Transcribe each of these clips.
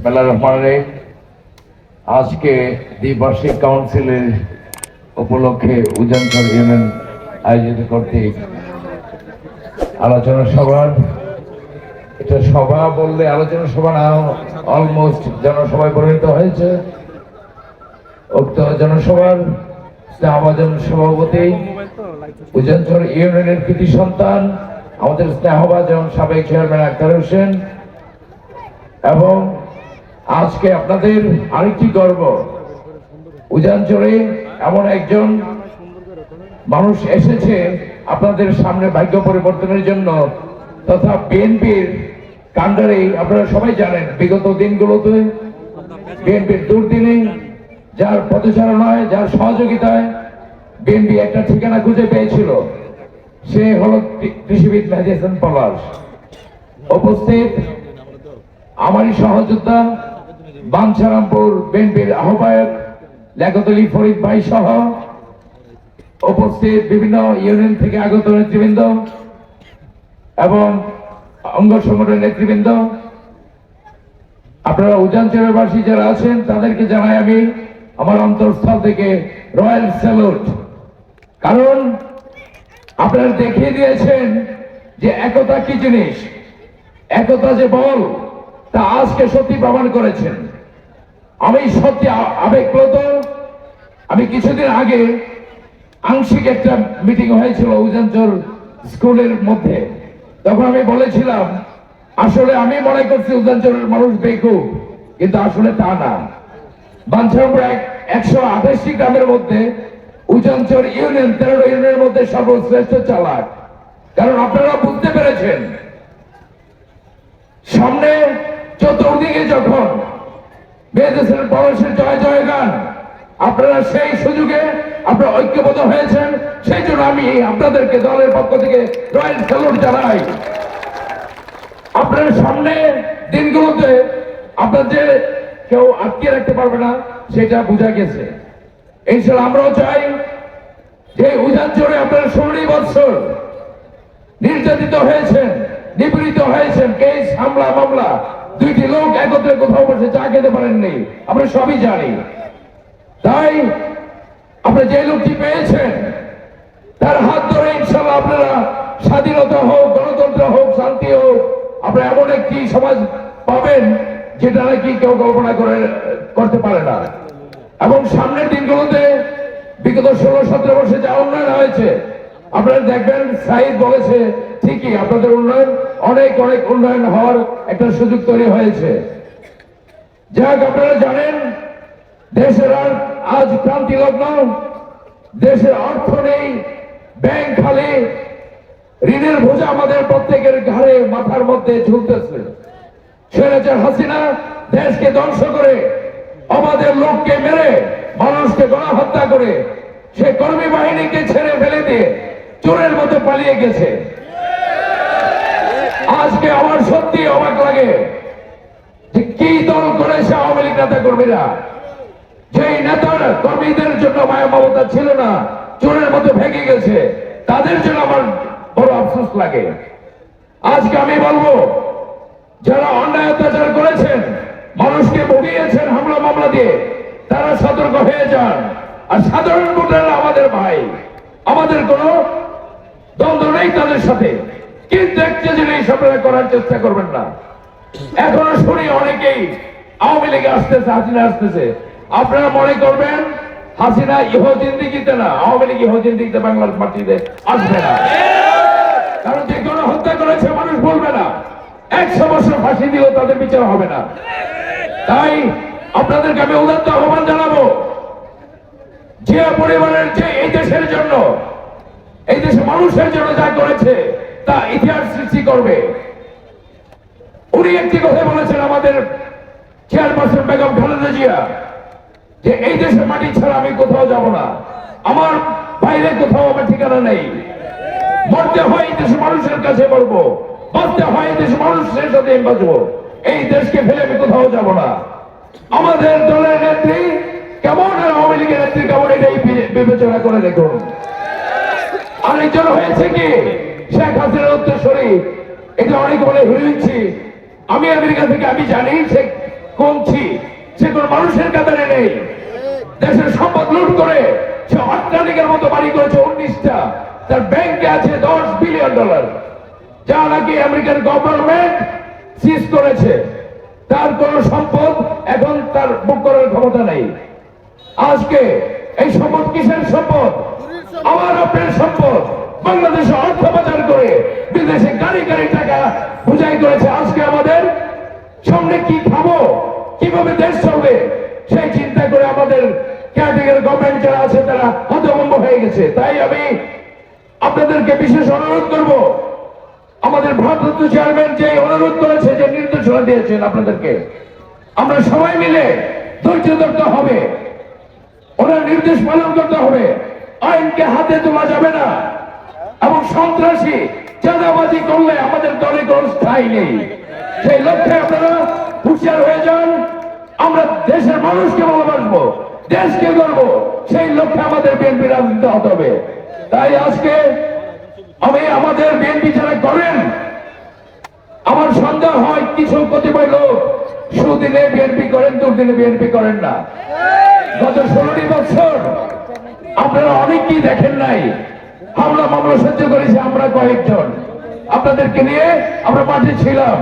বিসমিল্লাহির রহমানির রহিম। আজকে দ্বিবার্ষিক কাউন্সিলের উপলক্ষে উজানচর ইউনিয়ন আয়োজিত কর্তৃক আলোচনা সভা এটা সভা বললে আলোচনা সভা না অলমোস্ট জনসভায় পরিণত হয়েছে উক্ত জনসভার স্নেহভাজন সভাপতি উজানচর ইউনিয়নের কৃতি সন্তান, আমাদের স্নেহভাজন সাবেক চেয়ারম্যান আক্তার হোসেন এবং আজকে আপনাদের আরেকটি গর্ব। উজানচরে এমন একজন মানুষ এসেছে আপনাদের সামনে ভাগ্য পরিবর্তনের জন্য তথা বিএনপির কাণ্ডারে আপনারা সবাই জানেন, বিগত দিনগুলোতে বিএনপির দুর্দিনে যার পদচারণায় যার সহযোগিতায় বিএনপি একটা ঠিকানা খুঁজে পেয়েছিল। সে হল কৃষিবিদ মেহেদি হাসান পলাশ। উপস্থিত আমারই সহযোদ্ধা বাঞ্ছারামপুর বিএনপির আহ্বায়ক লেখতলি ফরিদ ভাই সহ উপস্থিত বিভিন্ন ইউনিয়ন থেকে আগত নেতৃবৃন্দ এবং অঙ্গ সংগঠনের নেতৃবৃন্দ। আপনারা উজানচরের বাসী যারা আছেন, তাদেরকে জানাই আমি আমার অন্তরস্থল থেকে রয়্যাল স্যালুট। কারণ আপনারা দেখিয়ে দিয়েছেন যে একতা কি জিনিস, একতা যে বল, তা আজকে সত্যি প্রমাণ করেছেন। আমি সত্যি আবেগপ্রত আমি কিছুদিন আগে আংশিক একটা মিটিং হয়েছিল উজানচর স্কুলের মধ্যে। তখন আমি বলেছিলাম, আসলে আমি মনে করছি উজানচরের মানুষ বেকুব, কিন্তু আসলে তা না। একশো আঠাশটি গ্রামের মধ্যে উজানচর ইউনিয়ন তেরো ইউনিয়নের মধ্যে সর্বশ্রেষ্ঠ চালাক। কারণ আপনারা বুঝতে পেরেছেন, সামনে চতুর্দিকে যখন বেদেশের পরশের জয় জয় গান আপনারা সেই সুযোগে আপনারা ঐক্যবদ্ধ হয়েছেন। সেই জন্য আমি আপনাদেরকে দলের পক্ষ থেকে রয়্যাল স্যালুট জানাই। আপনার সামনে দিনগুলোতে আপনার যে কেউ আটকে রাখতে পারবে না, সেটা বোঝা গেছে। ইনশাল্লাহ আমরাও চাই যে উজান জোরে আপনারা ষোলোই বৎসর নির্যাতিত হয়েছেন, নিপীড়িত হয়েছেন, কেস, হামলা, মামলা দুইটি লোক একত্রে কোথাও বসে চা খেতে পারেননি। আমরা সবই জানি। তাই আপনি যে লোকটি পেয়েছেন, তার হাত ধরে ইনশাল্লাহ আপনারা স্বাধীনতা হোক, গণতন্ত্র হোক, শান্তি হোক আপনারা এমন একটি সমাজ পাবেন যেটা নাকি কেউ কল্পনা করে, করতে পারে না। এবং সামনের দিনগুলোতে বিগত ষোলো সতেরো বছরে যা উন্নয়ন হয়েছে, আপনারা দেখবেন সাইদ বলেছে ঠিকই আপনাদের উন্নয়ন, অনেক অনেক উন্নয়ন হওয়ার একটা সুযোগ তৈরি হয়েছে। যাক, আপনারা জানেন, দেশের আর আজ ক্রান্তি লগ্ন, দেশের অর্থ নেই, ব্যাংক খালি, ঋণের বোঝা আমাদের প্রত্যেকের ঘাড়ে, মাথার মধ্যে ঝুলতেছে। স্বৈরাচার হাসিনা দেশকে ধ্বংস করে আমাদের লোককে মেরে, মানুষকে গণহত্যা করে, সে কর্মী বাহিনীকে ছেড়ে ফেলে দিয়ে চোরের মতো পালিয়ে গেছে। আজকে আমার সত্যি অবাক লাগে যে কি দল করেছে আওয়ামী লীগ নেতা কর্মীরা। যেই নেতার কর্মীদের জন্য মায়া মমতা ছিল না, চোরের মতো ভেঙে গেছে, তাদের জন্য আমার বড় আফসোস লাগে। আজকে আমি বলব, যারা অন্যায় অত্যাচার করেছেন, মানুষকে ভুগিয়েছেন হামলা মামলা দিয়ে, তারা সতর্ক হয়ে যান। আর সাধারণ ভোটাররা আমাদের ভাই, আমাদের কোনো দ্বন্দ্ব নেই তাদের সাথে। কিন্তু একটা জিনিস আপনারা করার চেষ্টা করবেন না। এখনও শুনি অনেকেই আওয়ামী লীগে আসতেছে, হাসিনা আসতেছে। আপনারা মনে করবেন, হাসিনা ইহদিন দিকে না, আওয়ামী লীগ ইহদিন দিকে বাংলার মাটিতে আসবে না। কারণ যে কোনো হত্যা করেছে, মানুষ বলবে না। একশো বছর ফাঁসি দিলেও তাদের বিচার হবে না। তাই আপনাদেরকে আমি উদাত্ত আহ্বান জানাব, যে পরিবারের, যে এই দেশের জন্য, এই দেশের মানুষের জন্য যা করেছে তা ইতিহাস সৃষ্টি করবে। উনি একটি কথা বলেছেন আমাদের চেয়ারপারসন বেগম খালেদা জিয়া, যে এই দেশের মাটি ছাড়া আমি কোথাও যাব না। আমার বাইরে কোথাও আমার ঠিকানা নেই। মরতে হয় এই দেশের মানুষের কাছে বলব বাঁচতে হয় এই দেশের মানুষের সাথে আমি বাঁচবো। এই দেশকে ফেলে আমি কোথাও যাব না। আমাদের দলের নেত্রী কেমন আওয়ামী লীগের নেত্রী কেমন, এটাই বিবেচনা করে দেখুন। আরেকজন হয়েছে কি? শেখ হাসিনার উত্তরসূরি। এটা অনেক বলে হিরোইনছি আমি আমেরিকা থেকে, আমি জানি সে কমছি সে কোন মানুষের কাতারে নেই। দেশের সম্পদ লুট করে সে অট্টালিকার মতো বাড়ি করেছে উনিশটা। তার ব্যাংকে আছে দশ বিলিয়ন ডলার। যা নাকি আমেরিকান গভর্নমেন্ট সিজ করেছে। তার কোন সম্পদ এখন তার বুক করার ক্ষমতা নেই। আজকে এই সম্পদ কিসের সম্পদ? আমার আপনার সম্পদ। বাংলাদেশে অর্থ পাচার করে বিদেশে গাড়ি গাড়ি টাকা বুঝাই করেছে। আজকে আমাদের সামনে কি খাব? কীভাবে দেশ চলবে? সেই চিন্তা করে আমাদের গভর্নমেন্ট যারা আছে, তারা হতভম্ব হয়ে গেছে। তাই আমি আপনাদেরকে বিশেষ অনুরোধ করব, আমাদের ভারপ্রাপ্ত চেয়ারম্যান যে অনুরোধ করেছে, যে নির্দেশনা দিয়েছেন আপনাদেরকে, আমরা সবাই মিলে ধৈর্য ধরতে হবে। ওনার নির্দেশ পালন করতে হবে। আইনকে হাতে তোলা যাবে না। এবং সন্ত্রাসী চাঁদাবাজি করলে আমাদের দলে কোনো স্থায়ী নেই। সেই লক্ষ্যে আপনারা হুঁশিয়ার হয়ে যান। আমরা দেশের মানুষকে ভালোবাসবো, দেশকে গর্ব। সেই লক্ষ্যে আমাদের বিএনপি রাজনীতি হতে হবে। তাই আজকে আমি আমাদের বিএনপি যারা করেন, আমার সন্দেহ হয় কিছু কতিপয় লোক সুদিনে বিএনপি করেন, দুর্দিনে বিএনপি করেন না। গত ষোলোটি বছর আপনারা অনেকেই দেখেন নাই। হামলা, মামলা সহ্য করেছি আমরা কয়েকজন। আপনাদেরকে নিয়ে আমরা মাঠে ছিলাম।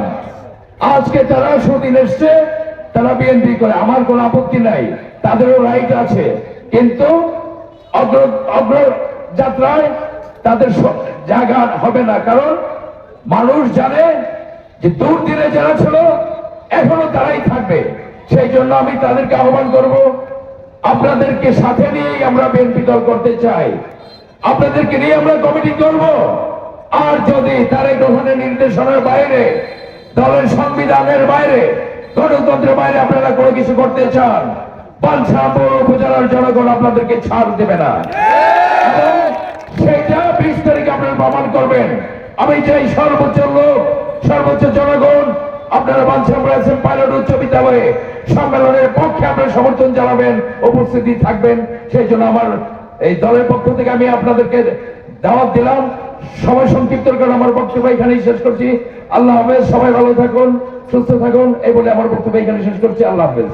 আজকে তারা সুদিন এসছে, তারা বিএনপি করে। আমার কোনো আপত্তি নাই, তাদেরও রাইট আছে। কিন্তু অগ্রযাত্রায় তাদের জায়গা হবে না। কারণ মানুষ জানে যে দূর দিনে যারা ছিল, এখনও তারাই থাকবে। সেই জন্য আমি তাদেরকে আহ্বান করব, আপনাদেরকে সাথে নিয়েই আমরা বিএনপি দল করতে চাই। আপনাদেরকে নিয়ে আমরা কমিটি করব। আর যদি তারেক রহমানের নির্দেশনার বাইরে, দলের সংবিধানের বাইরে, গণতন্ত্রের বাইরে আপনারা কোনো কিছু করতে চান সম্মেলনের পক্ষে আপনারা সমর্থন জানাবেন, উপস্থিতি থাকবেন, সেই জন্য আমার এই দলের পক্ষ থেকে আমি আপনাদেরকে দাওয়াত দিলাম। সময় সংক্ষিপ্ত কারণ আমার বক্তব্য এখানেই শেষ করছি। আল্লাহ হাফেজ, সবাই ভালো থাকুন, সুস্থ থাকুন, এই বলে আমার বক্তব্য এখানে শেষ করছি। আল্লাহ হাফেজ।